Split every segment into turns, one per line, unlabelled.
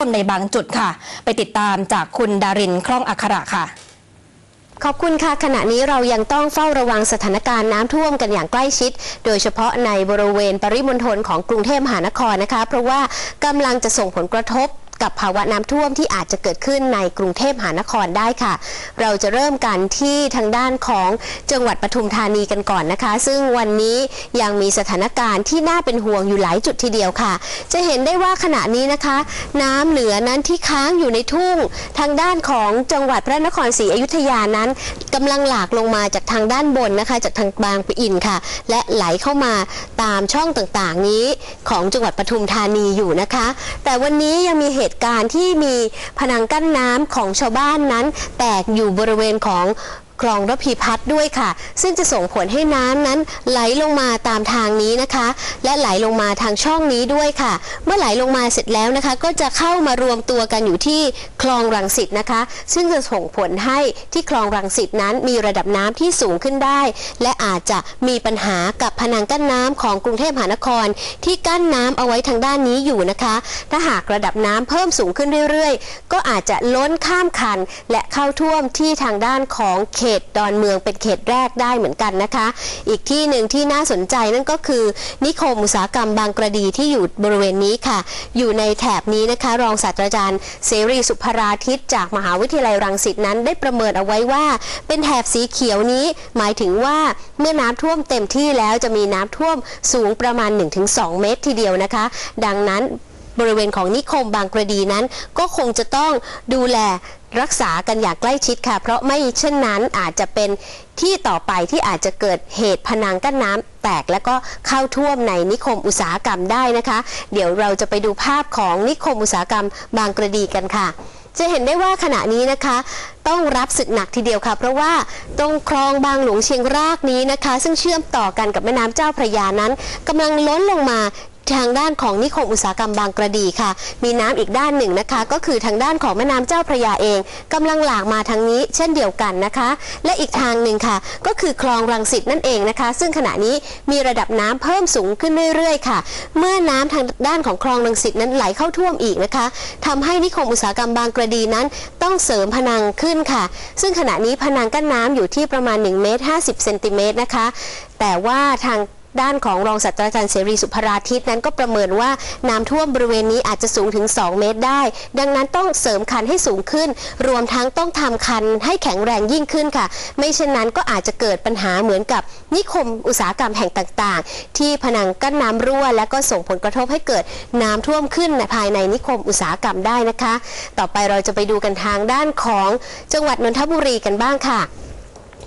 ในบางจุดค่ะ ไปติดตามจากคุณดารินคล่องอัคระค่ะ
ขอบคุณค่ะ ขณะนี้เรายังต้องเฝ้าระวังสถานการณ์น้ำท่วมกันอย่างใกล้ชิด โดยเฉพาะในบริเวณปริมณฑลของกรุงเทพมหานครนะคะ เพราะว่ากำลังจะส่งผลกระทบ กับภาวะน้ำท่วมที่อาจจะเกิดขึ้นในกรุงเทพมหานครได้ค่ะ เราจะเริ่มกันที่ทางด้านของจังหวัดปทุมธานีกันก่อนนะคะ ซึ่งวันนี้ยังมีสถานการณ์ที่น่าเป็นห่วงอยู่หลายจุดทีเดียวค่ะ จะเห็นได้ว่าขณะนี้นะคะ น้ำเหลือนั้นที่ค้างอยู่ในทุ่ง ทางด้านของจังหวัดพระนครศรีอยุธยานั้นกำลังหลากลงมาจากทางด้านบนนะคะ จากทางบางปะอินค่ะ และไหลเข้ามาตามช่องต่างๆนี้ของจังหวัดปทุมธานีอยู่นะคะ แต่วันนี้ยังมีเหตุตุการณ์ที่มีผนังกั้นน้ำของชาวบ้านนั้น แตกอยู่บริเวณของ คลองระพีพัฒน์ด้วยค่ะ ซึ่งจะส่งผลให้น้ำนั้นไหลลงมาตามทางนี้นะคะ และไหลลงมาทางช่องนี้ด้วยค่ะ เมื่อไหลลงมาเสร็จแล้วนะคะ ก็จะเข้ามารวมตัวกันอยู่ที่คลองรังสิตนะคะ ซึ่งจะส่งผลให้ที่คลองรังสิตนั้นมีระดับน้ำที่สูงขึ้นได้ และอาจจะมีปัญหากับพนังกั้นน้ำของกรุงเทพมหานคร ที่กั้นน้ำเอาไว้ทางด้านนี้อยู่นะคะ ถ้าหากระดับน้ำเพิ่มสูงขึ้นเรื่อย ๆ ก็อาจจะล้นข้ามคัน และเข้าท่วมที่ทางด้านของเขตดอนเมืองเป็นเขตแรกได้เหมือนกันนะคะ อีกที่หนึ่งที่น่าสนใจนั่นก็คือ นิคมอุตสาหกรรมบางกระดีที่อยู่บริเวณนี้ค่ะ อยู่ในแถบนี้นะคะ รองศาสตราจารย์เสรีสุภราทิตจากมหาวิทยาลัยรังสิตนั้นได้ประเมินเอาไว้ว่า เป็นแถบสีเขียวนี้ หมายถึงว่าเมื่อน้ำท่วมเต็มที่แล้วจะมีน้ำท่วมสูงประมาณ 1-2 เมตรทีเดียวนะคะ ดังนั้น บริเวณของนิคมบางกระดีนั้น ก็คงจะต้องดูแลรักษากันอย่างใกล้ชิดค่ะ เพราะไม่เช่นนั้นอาจจะเป็นที่ต่อไปที่อาจจะเกิดเหตุพนังกั้นน้ำแตกแล้วก็เข้าท่วมในนิคมอุตสาหกรรมได้นะคะ เดี๋ยวเราจะไปดูภาพของนิคมอุตสาหกรรมบางกระดีกันค่ะ จะเห็นได้ว่าขณะนี้นะคะ ต้องรับศึกหนักทีเดียวค่ะ เพราะว่าตรงคลองบางหลวงเชียงรากนี้นะคะ ซึ่งเชื่อมต่อกันกับแม่น้ำเจ้าพระยานั้นกำลังล้นลงมา ทางด้านของนิคมอุตสาหกรรมบางกระดีค่ะ มีน้ำอีกด้านหนึ่งนะคะ ก็คือทางด้านของแม่น้ำเจ้าพระยาเองกำลังหลากมาทางนี้ เช่นเดียวกันนะคะ และอีกทางหนึ่งค่ะ ก็คือคลองรังสิตนั่นเองนะคะ ซึ่งขณะนี้มีระดับน้ำเพิ่มสูงขึ้นเรื่อยๆค่ะ เมื่อน้ำทางด้านของคลองรังสิตนั้นไหลเข้าท่วมอีกนะคะทำให้นิคมอุตสาหกรรมบางกระดีนั้น ต้องเสริมพนังขึ้นค่ะ ซึ่งขณะนี้พนังกั้นน้ำอยู่ที่ประมาณ1เมตร50เซนติเมตรนะคะ แต่ว่าทาง ด้านของรองศาสตราจารย์เสรีสุภราทิตนั้นก็ประเมินว่าน้ำท่วมบริเวณนี้อาจจะสูงถึง 2 เมตรได้ ดังนั้นต้องเสริมคันให้สูงขึ้น รวมทั้งต้องทำคันให้แข็งแรงยิ่งขึ้นค่ะ ไม่เช่นนั้นก็อาจจะเกิดปัญหาเหมือนกับนิคมอุตสาหกรรมแห่งต่างๆ ที่ผนังกั้นน้ำรั่ว และก็ส่งผลกระทบให้เกิดน้ำท่วมขึ้นในภายในนิคมอุตสาหกรรมได้นะคะ ต่อไปเราจะไปดูกันทางด้านของจังหวัดนนทบุรีกันบ้างค่ะ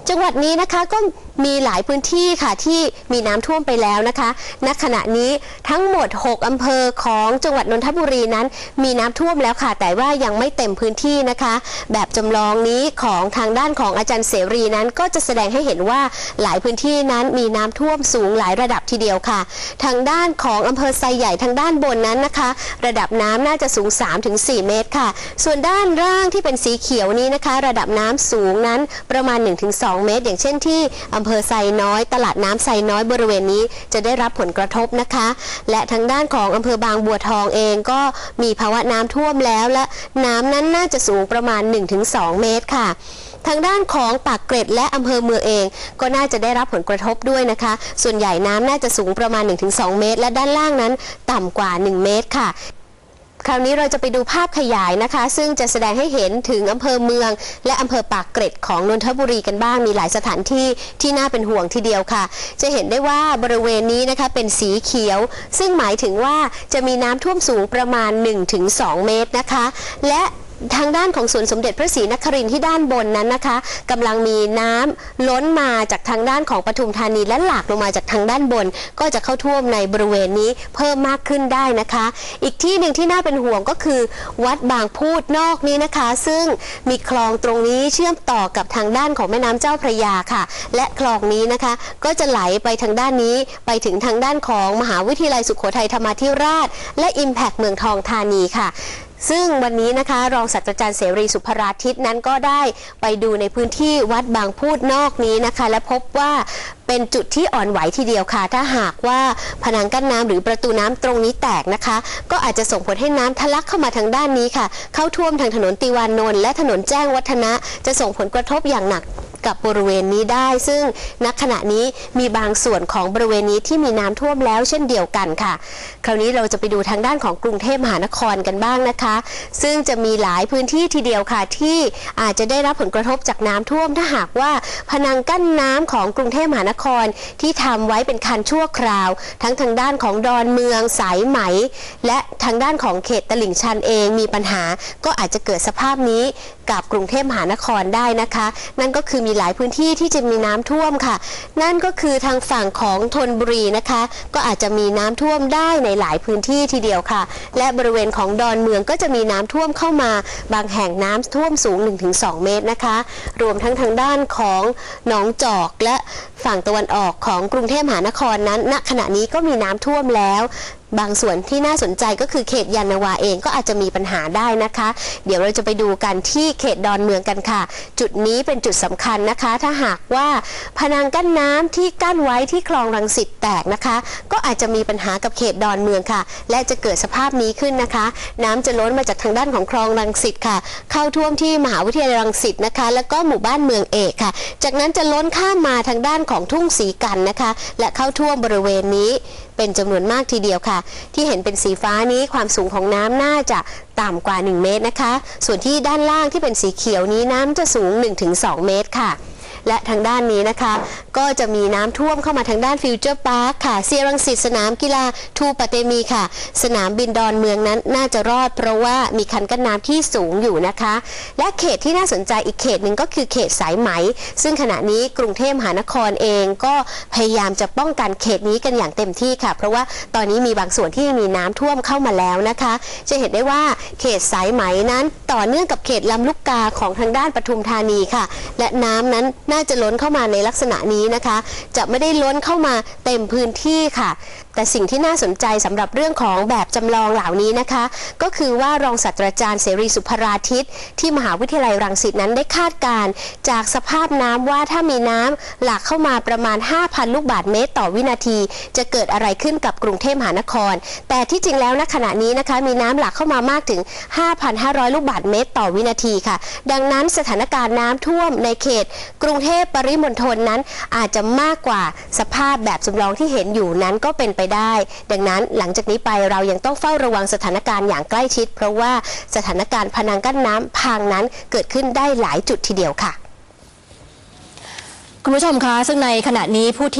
จังหวัดนี้นะคะก็มีหลายพื้นที่ค่ะที่มีน้ำท่วมไปแล้วนะคะ ณ ขณะนี้ทั้งหมด 6อำเภอของจังหวัดนนทบุรีนั้น มีน้ำท่วมแล้วค่ะ แต่ว่ายังไม่เต็มพื้นที่นะคะ แบบจำลองนี้ของทางด้านของอาจารย์เสรีนั้น ก็จะแสดงให้เห็นว่าหลายพื้นที่นั้นมีน้ำท่วมสูงหลายระดับทีเดียวค่ะ ทางด้านของอำเภอไซใหญ่ทางด้านบนนั้นนะคะ ระดับน้ำน่าจะสูง 3-4 เมตรค่ะ ส่วนด้านล่างที่เป็นสีเขียวนี้นะคะ ระดับน้ำสูงนั้นประมาณ 1-2 เมตร อย่างเช่นที่อำเภอไซน้อย ตลาดน้ำไซน้อยบริเวณนี้จะได้รับผลกระทบนะคะ และทางด้านของอำเภอบางบัวทองเองก็มีภาวะน้ำท่วมแล้ว และน้ำนั้นน่าจะสูงประมาณ 1-2 เมตรค่ะทางด้านของปากเกร็ดและอำเภอเมืองเอง ก็น่าจะได้รับผลกระทบด้วยนะคะ ส่วนใหญ่น้ำน่าจะสูงประมาณ 1-2 เมตร และด้านล่างนั้นต่ำกว่า 1 เมตรค่ะ คราวนี้เราจะไปดูภาพขยายนะคะ ซึ่งจะแสดงให้เห็นถึงอำเภอเมือง และอำเภอปากเกร็ดของนนทบุรีกันบ้างมีหลายสถานที่ที่น่าเป็นห่วงทีเดียวค่ะ จะเห็นได้ว่าบริเวณนี้นะคะเป็นสีเขียว ซึ่งหมายถึงว่าจะมีน้ำท่วมสูงประมาณ 1-2 เมตรนะคะ และ ทางด้านของสวนสมเด็จพระศรีนครินทร์ที่ด้านบนนั้นนะคะกำลังมีน้ำล้นมาจากทางด้านของปทุมธานีและหลากลงมาจากทางด้านบน ก็จะเข้าท่วมในบริเวณนี้เพิ่มมากขึ้นได้นะคะ อีกที่หนึ่งที่น่าเป็นห่วงก็คือ วัดบางพูดนอกนี้นะคะ ซึ่งมีคลองตรงนี้เชื่อมต่อกับทางด้านของแม่น้ำเจ้าพระยาค่ะ และคลองนี้นะคะ ก็จะไหลไปทางด้านนี้ไปถึงทางด้านของมหาวิทยาลัยสุโขทัยธรรมาธิราช และ Impact เมืองทองธานีค่ะ ซึ่งวันนี้นะคะ รองศาสตราจารย์เสรีสุภราทิตนั้นก็ได้ไปดูในพื้นที่วัดบางพูดนอกนี้นะคะ และพบว่าเป็นจุดที่อ่อนไหวทีเดียวค่ะ ถ้าหากว่าผนังกั้นน้ำหรือประตูน้ำตรงนี้แตกนะคะ ก็อาจจะส่งผลให้น้ำทะลักเข้ามาทางด้านนี้ค่ะ เข้าท่วมทางถนนติวานนท์และถนนแจ้งวัฒนะ จะส่งผลกระทบอย่างหนัก กับบริเวณนี้ได้ ซึ่งณขณะนี้มีบางส่วนของบริเวณนี้ที่มีน้ำท่วมแล้วเช่นเดียวกันค่ะ คราวนี้เราจะไปดูทางด้านของกรุงเทพมหานครกันบ้างนะคะ ซึ่งจะมีหลายพื้นที่ทีเดียวค่ะที่อาจจะได้รับผลกระทบจากน้ำท่วมถ้าหากว่าพนังกั้นน้ำของกรุงเทพมหานครที่ทำไว้เป็นคันชั่วคราว ทั้งทางด้านของดอนเมืองสายไหม และทางด้านของเขตตลิ่งชันเองมีปัญหาก็อาจจะเกิดสภาพนี้ กับกรุงเทพมหานครได้นะคะ นั่นก็คือมีหลายพื้นที่ที่จะมีน้ำท่วมค่ะ นั่นก็คือทางฝั่งของธนบุรีนะคะ ก็อาจจะมีน้ำท่วมได้ในหลายพื้นที่ทีเดียวค่ะ และบริเวณของดอนเมืองก็จะมีน้ำท่วมเข้ามา บางแห่งน้ำท่วมสูง 1-2 เมตรนะคะ รวมทั้งทางด้านของหนองจอกและฝั่งตะวันออกของกรุงเทพมหานครนั้นณขณะนี้ก็มีน้ำท่วมแล้ว บางส่วนที่น่าสนใจก็คือเขตยานนาวาเองก็อาจจะมีปัญหาได้นะคะ เดี๋ยวเราจะไปดูกันที่เขตดอนเมืองกันค่ะ จุดนี้เป็นจุดสำคัญนะคะ ถ้าหากว่าพนังกั้นน้ำที่กั้นไว้ที่คลองรังสิตแตกนะคะ ก็อาจจะมีปัญหากับเขตดอนเมืองค่ะ และจะเกิดสภาพนี้ขึ้นนะคะ น้ำจะล้นมาจากทางด้านของคลองรังสิตค่ะ เข้าท่วมที่มหาวิทยาลัยรังสิตนะคะ แล้วก็หมู่บ้านเมืองเอกค่ะ จากนั้นจะล้นข้ามมาทางด้านของทุ่งสีกันนะคะ และเข้าท่วมบริเวณนี้ เป็นจำนวนมากทีเดียวค่ะ ที่เห็นเป็นสีฟ้านี้ความสูงของน้ำน่าจะต่ำกว่า 1 เมตรนะคะ ส่วนที่ด้านล่างที่เป็นสีเขียวนี้น้ำจะสูง 1-2 เมตรค่ะ และทางด้านนี้นะคะ ก็จะมีน้ำท่วมเข้ามาทางด้านฟิวเจอร์พาร์คค่ะ เซียรังสิตสนามกีฬาทูปเตมีค่ะ สนามบินดอนเมืองนั้นน่าจะรอด เพราะว่ามีคันกั้นน้ำที่สูงอยู่นะคะ และเขตที่น่าสนใจอีกเขตหนึ่งก็คือเขตสายไหม ซึ่งขณะนี้กรุงเทพมหานครเองก็พยายามจะป้องกันเขตนี้กันอย่างเต็มที่ค่ะ เพราะว่าตอนนี้มีบางส่วนที่มีน้ำท่วมเข้ามาแล้วนะคะ จะเห็นได้ว่าเขตสายไหมนั้นต่อเนื่องกับเขตลำลูกกาของทางด้านปทุมธานีค่ะ และน้ำนั้นน่าจะล้นเข้ามาในลักษณะนี้นะคะ จะไม่ได้ล้นเข้ามาเต็มพื้นที่ค่ะแต่สิ่งที่น่าสนใจสำหรับเรื่องของแบบจำลองเหล่านี้นะคะ ก็คือว่ารองศาสตราจารย์เสรีสุภราทิตที่มหาวิทยาลัยรังสิตนั้นได้คาดการณ์จากสภาพน้ำว่าถ้ามีน้ำหลากเข้ามาประมาณ 5,000 ลูกบาศก์เมตรต่อวินาที จะเกิดอะไรขึ้นกับกรุงเทพมหานคร แต่ที่จริงแล้วณขณะนี้นะคะ มีน้ำหลากเข้ามามากถึง 5,500 ลูกบาศก์เมตรต่อวินาทีค่ะ ดังนั้นสถานการณ์น้ำท่วมในเขต กรุงเทพปริมณฑลนั้นอาจจะมากกว่าสภาพแบบจำลองที่เห็นอยู่นั้นก็เป็นไปได้ ดังนั้นหลังจากนี้ไปเรายังต้องเฝ้าระวังสถานการณ์อย่างใกล้ชิด เพราะว่าสถานการณ์พนังกั้นน้ำพังนั้นเกิดขึ้นได้หลายจุดทีเดียวค่ะ
คุณผู้ชมคะซึ่งในขณะนี้ผู้ที่